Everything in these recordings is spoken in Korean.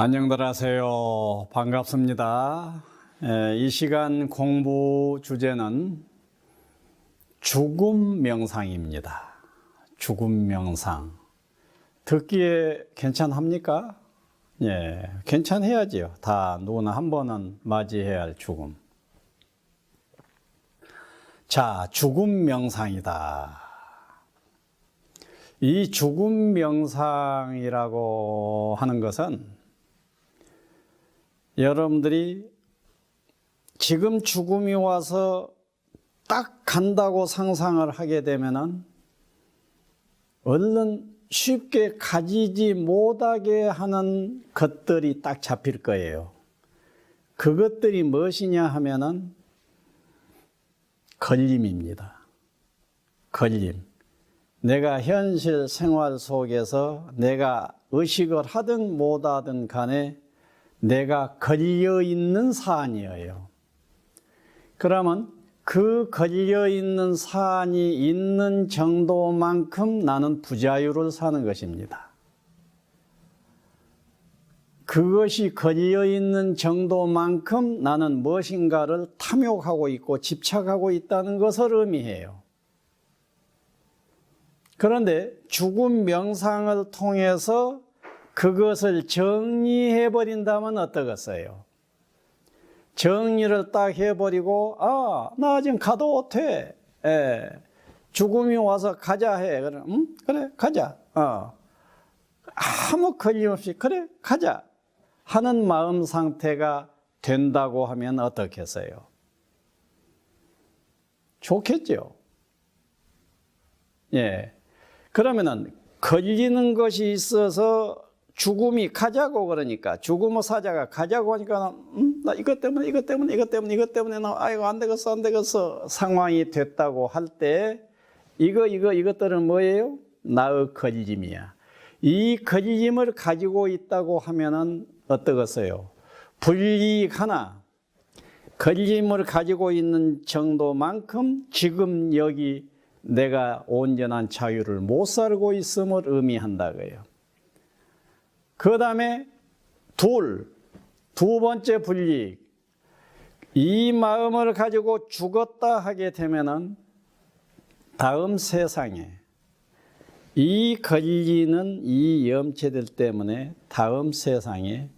안녕들 하세요. 반갑습니다. 에, 이 시간 공부 주제는 죽음 명상입니다. 죽음 명상. 듣기에 괜찮합니까? 예, 괜찮해야지요. 다 누구나 한 번은 맞이해야 할 죽음. 자, 죽음 명상이다. 이 죽음 명상이라고 하는 것은 여러분들이 지금 죽음이 와서 딱 간다고 상상을 하게 되면은 얼른 쉽게 가지지 못하게 하는 것들이 딱 잡힐 거예요. 그것들이 무엇이냐 하면은 걸림입니다. 걸림. 내가 현실 생활 속에서 내가 의식을 하든 못하든 간에 내가 걸려 있는 사안이에요. 그러면 그 걸려 있는 사안이 있는 정도만큼 나는 부자유를 사는 것입니다. 그것이 걸려 있는 정도만큼 나는 무엇인가를 탐욕하고 있고 집착하고 있다는 것을 의미해요. 그런데 죽음 명상을 통해서 그것을 정리해 버린다면 어떠겠어요? 정리를 딱 해버리고 아 나 지금 가도 돼. 예. 죽음이 와서 가자 해. 그래, 응? 그래 가자. 어. 아무 걸림없이 그래 가자 하는 마음 상태가 된다고 하면 어떻겠어요? 좋겠죠. 예. 그러면은 걸리는 것이 있어서 죽음이 가자고 그러니까 죽음의 사자가 가자고 하니까 음, 나 이것 때문에 이것 때문에 이것 때문에 이것 때문에 나 아이고 안 되겠어 안 되겠어 상황이 됐다고 할 때 이거 이거 이것들은 뭐예요? 나의 걸림이야. 이 걸림을 가지고 있다고 하면은 어떠겠어요? 불이익 하나 걸림을 가지고 있는 정도만큼 지금 여기 내가 온전한 자유를 못 살고 있음을 의미한다고요. 그 다음에 둘, 두 번째 불이익. 이 마음을 가지고 죽었다 하게 되면은 다음 세상에 이 걸리는 이 염체들 때문에 다음 세상에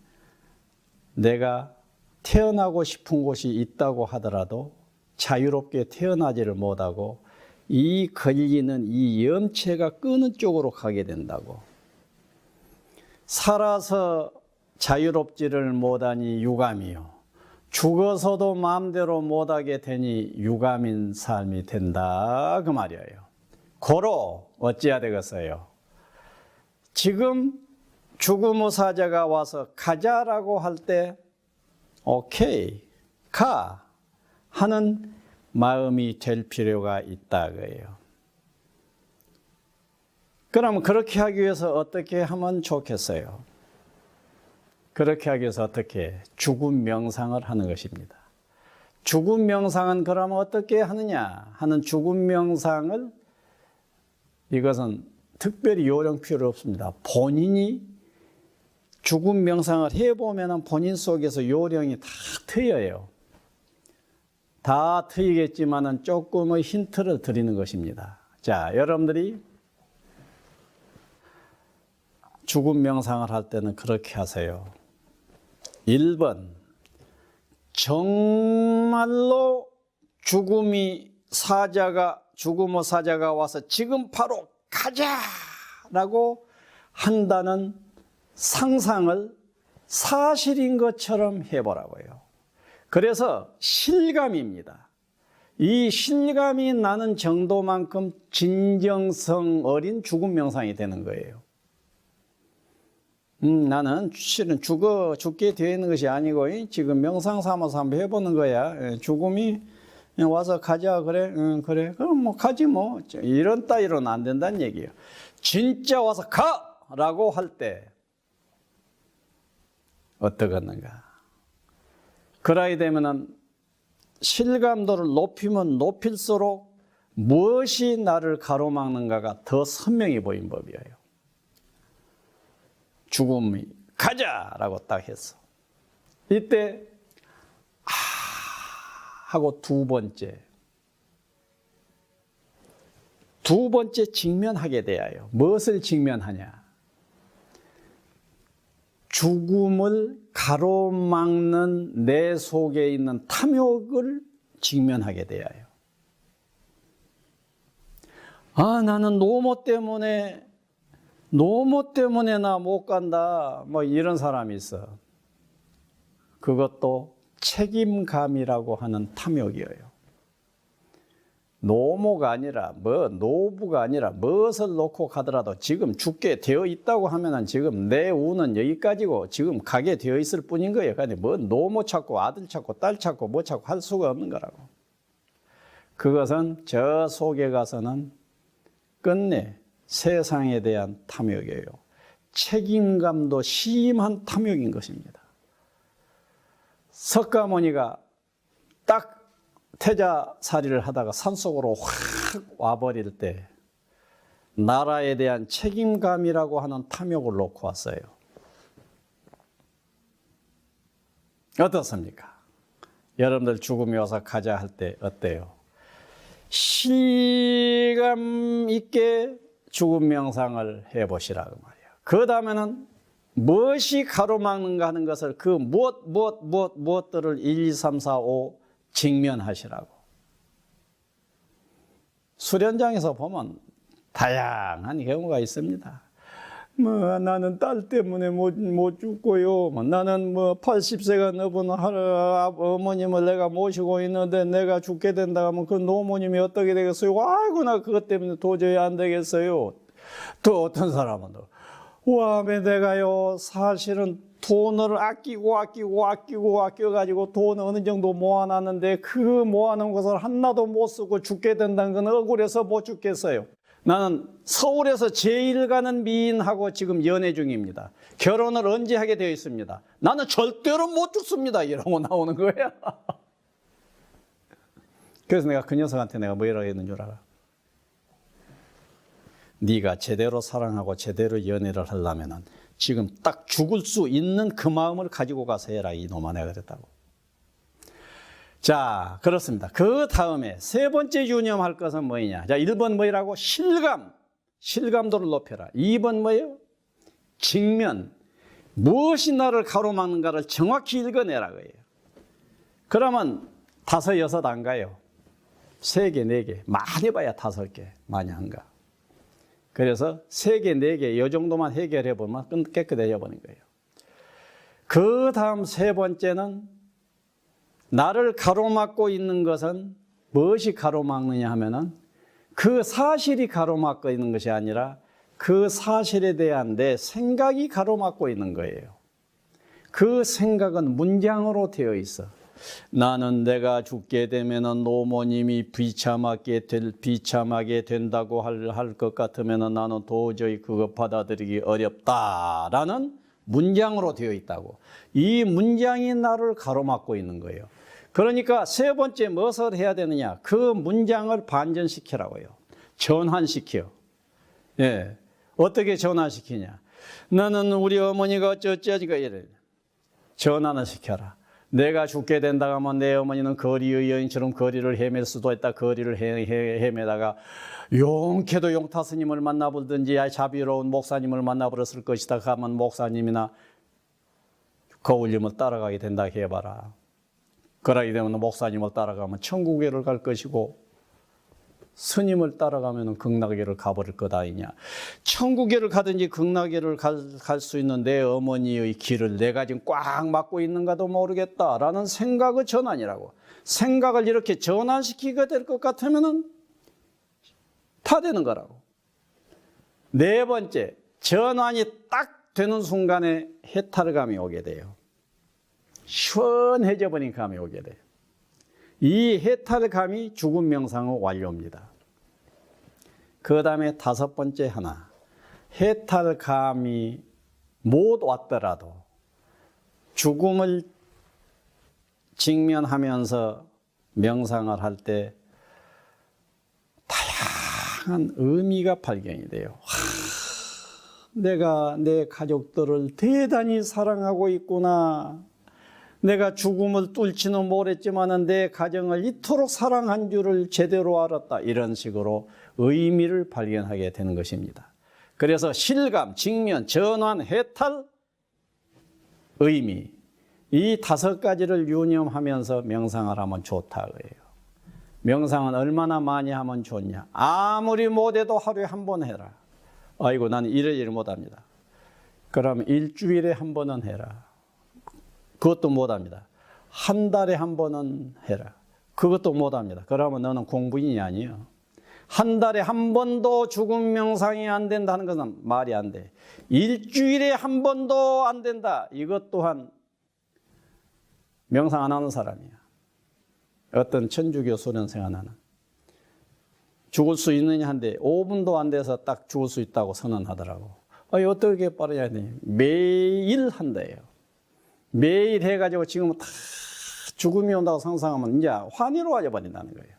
내가 태어나고 싶은 곳이 있다고 하더라도 자유롭게 태어나지를 못하고 이 걸리는 이 염체가 끄는 쪽으로 가게 된다고. 살아서 자유롭지를 못하니 유감이요. 죽어서도 마음대로 못하게 되니 유감인 삶이 된다. 그 말이에요. 고로 어찌해야 되겠어요? 지금 죽음의 사자가 와서 가자라고 할 때, 오케이, 가! 하는 마음이 될 필요가 있다. 그예요. 그럼 그렇게 하기 위해서 어떻게 하면 좋겠어요? 그렇게 하기 위해서 어떻게? 죽음 명상을 하는 것입니다. 죽음 명상은 그러면 어떻게 하느냐 하는 죽음 명상을 이것은 특별히 요령 필요 없습니다. 본인이 죽음 명상을 해보면 본인 속에서 요령이 다 트여요. 다 트이겠지만은 조금의 힌트를 드리는 것입니다. 자, 여러분들이 죽음 명상을 할 때는 그렇게 하세요. 1번. 정말로 죽음이 사자가, 죽음의 사자가 와서 지금 바로 가자! 라고 한다는 상상을 사실인 것처럼 해보라고요. 그래서 실감입니다. 이 실감이 나는 정도만큼 진정성 어린 죽음 명상이 되는 거예요. 음, 나는 실은 죽어, 죽게 되어 있는 것이 아니고, 지금 명상 삼아서 한번 해보는 거야. 예, 죽음이 와서 가자, 그래, 응, 그래. 그럼 뭐 가지 뭐. 이런 따위로는 안 된다는 얘기예요. 진짜 와서 가! 라고 할 때, 어떠겠는가. 그러야 되면은 실감도를 높이면 높일수록 무엇이 나를 가로막는가가 더 선명히 보인 법이에요. 죽음이 가자라고 딱 했어. 이때 아 하고 두 번째 두 번째 직면하게 돼요. 무엇을 직면하냐? 죽음을 가로막는 내 속에 있는 탐욕을 직면하게 돼요. 아, 나는 노모 때문에, 노모 때문에 나 못 간다. 뭐 이런 사람이 있어. 그것도 책임감이라고 하는 탐욕이에요. 노모가 아니라 뭐 노부가 아니라 무엇을 놓고 가더라도 지금 죽게 되어 있다고 하면은 지금 내 운은 여기까지고 지금 가게 되어 있을 뿐인 거예요. 근데 뭐 노모 찾고 아들 찾고 딸 찾고 뭐 찾고 할 수가 없는 거라고. 그것은 저 속에 가서는 끝내 세상에 대한 탐욕이에요. 책임감도 심한 탐욕인 것입니다. 석가모니가 딱 태자살이를 하다가 산속으로 확 와버릴 때 나라에 대한 책임감이라고 하는 탐욕을 놓고 왔어요. 어떻습니까? 여러분들 죽음이 와서 가자 할 때 어때요? 실감 있게 죽음 명상을 해보시라고 말이에요. 그 다음에는 무엇이 가로막는가 하는 것을 그 무엇, 무엇, 무엇, 무엇들을 1, 2, 3, 4, 5 직면하시라고. 수련장에서 보면 다양한 경우가 있습니다. 뭐 나는 딸 때문에 못, 못 죽고요. 뭐 나는 뭐 80세가 넘은 할, 어머님을 내가 모시고 있는데 내가 죽게 된다 하면 그 노모님이 어떻게 되겠어요? 아이고 나 그것 때문에 도저히 안 되겠어요. 또 어떤 사람은 와, 내가요 사실은 돈을 아끼고 아끼고 아끼고 아껴가지고 돈 어느 정도 모아놨는데 그 모아놓은 것을 하나도 못 쓰고 죽게 된다는 건 억울해서 못 죽겠어요. 나는 서울에서 제일 가는 미인하고 지금 연애 중입니다. 결혼을 언제 하게 되어 있습니다. 나는 절대로 못 죽습니다. 이러고 나오는 거야. 그래서 내가 그 녀석한테 내가 뭐라고 했는 줄 알아? 네가 제대로 사랑하고 제대로 연애를 하려면은 지금 딱 죽을 수 있는 그 마음을 가지고 가서 해라 이놈아 내가 그랬다고. 자 그렇습니다. 그 다음에 세 번째 유념할 것은 뭐냐? 자 1번 뭐라고? 실감. 실감도를 높여라. 2번 뭐예요? 직면. 무엇이 나를 가로막는가를 정확히 읽어내라 거예요. 그러면 다섯 여섯 안 가요. 세 개, 네 개. 많이 봐야 다섯 개. 많이 안 가. 그래서 세 개, 네 개, 이 정도만 해결해 보면 깨끗해져 버린 거예요. 그 다음 세 번째는 나를 가로막고 있는 것은 무엇이 가로막느냐 하면은 그 사실이 가로막고 있는 것이 아니라 그 사실에 대한 내 생각이 가로막고 있는 거예요. 그 생각은 문장으로 되어 있어. 나는 내가 죽게 되면은 노모님이 비참하게 될 비참하게 된다고 할할것 같으면은 나는 도저히 그거 받아들이기 어렵다라는 문장으로 되어 있다고. 이 문장이 나를 가로막고 있는 거예요. 그러니까 세 번째 무엇을 해야 되느냐? 그 문장을 반전시키라고요. 전환시켜. 예. 어떻게 전환시키냐? 나는 우리 어머니가 어쩌저쩌니까 이래. 전환을 시켜라. 내가 죽게 된다 하면 내 어머니는 거리의 여인처럼 거리를 헤맬 수도 있다. 거리를 헤, 헤, 헤매다가 용케도 용타 스님을 만나보든지 자비로운 목사님을 만나버렸을 것이다 하면 목사님이나 거울님을 따라가게 된다 해봐라. 그러게 되면 목사님을 따라가면 천국에를 갈 것이고 스님을 따라가면 극락에를 가버릴 것 아니냐. 천국에를 가든지 극락에를 갈 수 있는 내 어머니의 길을 내가 지금 꽉 막고 있는가도 모르겠다라는 생각의 전환이라고. 생각을 이렇게 전환시키게 될 것 같으면은 다 되는 거라고. 네 번째, 전환이 딱 되는 순간에 해탈감이 오게 돼요. 시원해져 버린 감이 오게 돼요. 이 해탈감이 죽음 명상의 완료입니다. 그 다음에 다섯 번째 하나. 해탈감이 못 왔더라도 죽음을 직면하면서 명상을 할 때 다양한 의미가 발견이 돼요. 내가 내 가족들을 대단히 사랑하고 있구나. 내가 죽음을 뚫지는 못했지만은 내 가정을 이토록 사랑한 줄을 제대로 알았다. 이런 식으로 의미를 발견하게 되는 것입니다. 그래서 실감, 직면, 전환, 해탈, 의미 이 다섯 가지를 유념하면서 명상을 하면 좋다 그래요. 명상은 얼마나 많이 하면 좋냐? 아무리 못해도 하루에 한 번 해라. 아이고 나는 이래 일 못합니다. 그럼 일주일에 한 번은 해라. 그것도 못 합니다. 한 달에 한 번은 해라. 그것도 못 합니다. 그러면 너는 공부인이 아니에요. 한 달에 한 번도 죽음 명상이 안 된다는 것은 말이 안 돼. 일주일에 한 번도 안 된다. 이것 또한 명상 안 하는 사람이야. 어떤 천주교 수련생 하나는 죽을 수 있느냐 한데 5분도 안 돼서 딱 죽을 수 있다고 선언하더라고. 아니, 어떻게 빠르냐 했더니 매일 한대요. 매일 해가지고 지금 다 죽음이 온다고 상상하면 이제 환희로 와져버린다는 거예요.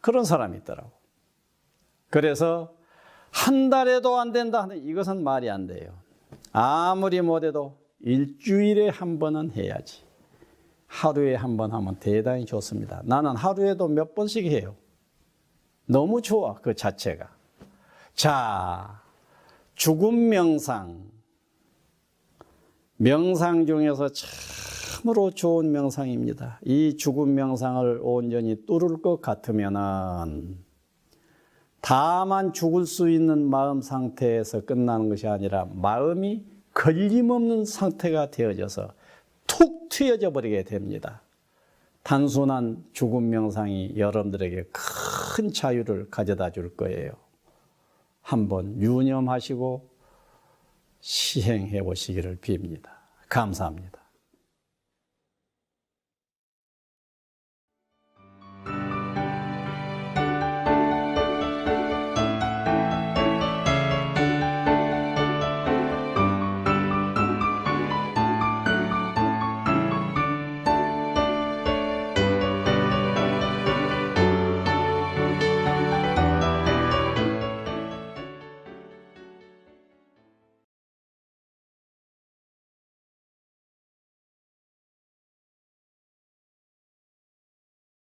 그런 사람이 있더라고. 그래서 한 달에도 안 된다 하는 이것은 말이 안 돼요. 아무리 못해도 일주일에 한 번은 해야지. 하루에 한 번 하면 대단히 좋습니다. 나는 하루에도 몇 번씩 해요. 너무 좋아, 그 자체가. 자, 죽음 명상. 명상 중에서 참으로 좋은 명상입니다. 이 죽음 명상을 온전히 뚫을 것 같으면은 다만 죽을 수 있는 마음 상태에서 끝나는 것이 아니라 마음이 걸림없는 상태가 되어져서 툭 튀어져 버리게 됩니다. 단순한 죽음 명상이 여러분들에게 큰 자유를 가져다 줄 거예요. 한번 유념하시고 시행해 보시기를 빕니다. 감사합니다.